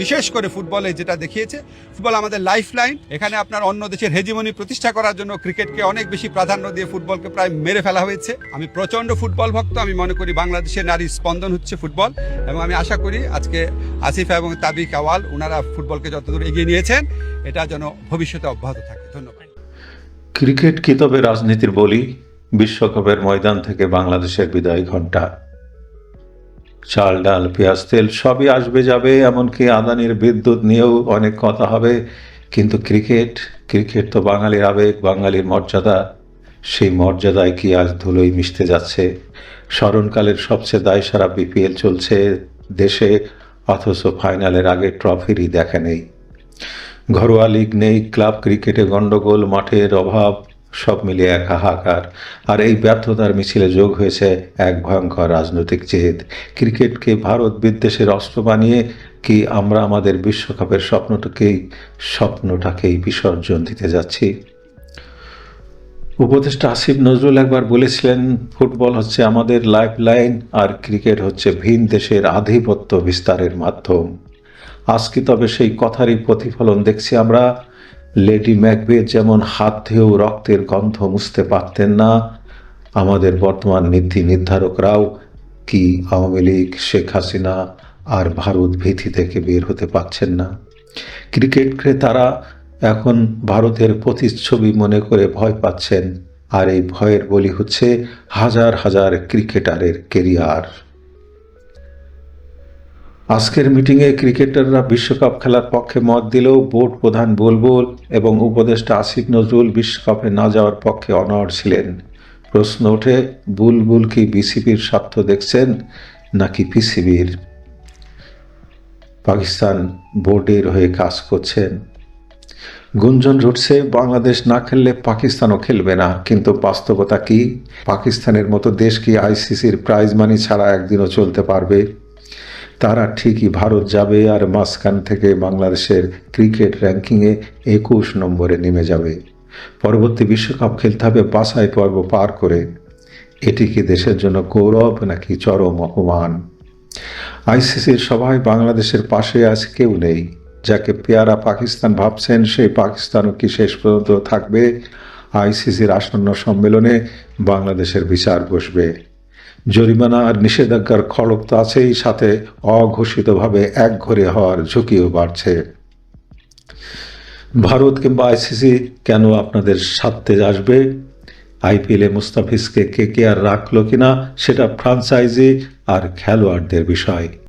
বিশেষ করে ফুটবলে যেটা দেখিয়েছে, ফুটবল আমাদের লাইফ লাইন এখানে আপনার অন্য দেশের হেজিমনি প্রতিষ্ঠা করার জন্য ক্রিকেটকে অনেক বেশি প্রাধান্য দিয়ে ফুটবলকে প্রায় মেরে ফেলা হয়েছে। আমি প্রচণ্ড ফুটবল ভক্ত, আমি মনে করি বাংলাদেশের নারী স্পন্দন হচ্ছে ফুটবল এবং আমি আশা করি আজকে আসিফা এবং তাবিক আওয়াল ওনারা ফুটবলকে যতদূর এগিয়ে নিয়েছেন, এটা যেন ভবিষ্যতে অব্যাহত থাকে। ধন্যবাদ। ক্রিকেট কি তবে রাজনীতির বলি? বিশ্বকাপের ময়দান থেকে বাংলাদেশের বিদায় ঘণ্টা। চাল, ডাল, পেঁয়াজ, তেল সবই আসবে, যাবে, এমনকি আদানির বিদ্যুৎ নিয়েও অনেক কথা হবে। কিন্তু ক্রিকেট ক্রিকেট তো বাঙালির আবেগ, বাঙালির মর্যাদা। সেই মর্যাদায় কি আজ ধুলোই মিশতে যাচ্ছে? স্মরণকালের সবচেয়ে দায়সারা বিপিএল চলছে দেশে, অথচ ফাইনালের আগে ট্রফিরই দেখা নেই। ঘরোয়া লিগ নেই, ক্লাব ক্রিকেটে গন্ডগোল মাঠের অভাব সব মিলিয়ে এক হাহাকার। আর এই ব্যর্থতার মিছিলে যোগ হয়েছে এক ভয়ঙ্কর রাজনৈতিক জেদ। ক্রিকেটকে ভারত বিদ্বেষের অস্ত্র বানিয়ে কি আমরা আমাদের বিশ্বকাপের স্বপ্নটাকেই স্বপ্নটাকেই বিসর্জন দিতে যাচ্ছি? উপদেষ্টা আসিফ নজরুল একবার বলেছিলেন, ফুটবল হচ্ছে আমাদের লাইফ লাইন আর ক্রিকেট হচ্ছে ভিন দেশের আধিপত্য বিস্তারের মাধ্যম। আজকে তবে সেই কথারই প্রতিফলন দেখছি আমরা। লেডি ম্যাকবেথ যেমন হাত ধেয়েও রক্তের গন্ধ মুছতে পারতেন না, আমাদের বর্তমান নীতি নির্ধারকরাও কি আওয়ামী লীগ, শেখ হাসিনা আর ভারত ভীতি থেকে বের হতে পারছেন না। ক্রিকেট ক্রেতারা এখন ভারতের প্রতিচ্ছবি মনে করে ভয় পাচ্ছেন, আর এই ভয়ের বলি হচ্ছে হাজার হাজার ক্রিকেটারের কেরিয়ার। আজকের মিটিংয়ে ক্রিকেটাররা বিশ্বকাপ খেলার পক্ষে মত দিলেও বোর্ড প্রধান বুলবুল এবং উপদেষ্টা আসিফ নজরুল বিশ্বকাপে না যাওয়ার পক্ষে অনড় ছিলেন। প্রশ্ন ওঠে, বুলবুল কি বিসিবির স্বার্থ দেখছেন নাকি পিসিবির? পাকিস্তান বোর্ডের হয়ে কাজ করছেন। গুঞ্জন উঠছে বাংলাদেশ না খেললে পাকিস্তানও খেলবে না। কিন্তু বাস্তবতা কি? পাকিস্তানের মতো দেশ কি আইসিসির প্রাইজ মানি ছাড়া একদিনও চলতে পারবে? তারা ঠিকই ভারত যাবে আর মাঝখান থেকে বাংলাদেশের ক্রিকেট র্যাঙ্কিংয়ে একুশ নম্বরে নেমে যাবে। পরবর্তী বিশ্বকাপ খেলতে হবে বাছাই পর্ব পার করে। এটি কি দেশের জন্য গৌরব নাকি চরম অপমান? আইসিসির সবাই বাংলাদেশের পাশে আজ কেউ নেই। যাকে পেয়ারা পাকিস্তান ভাবছেন, সেই পাকিস্তানও কি শেষ পর্যন্ত থাকবে? আইসিসির আসন্ন সম্মেলনে বাংলাদেশের বিচার বসবে। জরিমানা আর নিষেধাজ্ঞার খড়ক তো আছেই, সাথে অঘোষিতভাবে একঘরে হওয়ার ঝুঁকিও বাড়ছে। ভারত কিংবা আইসিসি কেন আপনাদের সাথে আসবে? আইপিএলে মুস্তাফিজকে কে কে আর রাখল কিনা, সেটা ফ্রাঞ্চাইজি আর খেলোয়াড়দের বিষয়।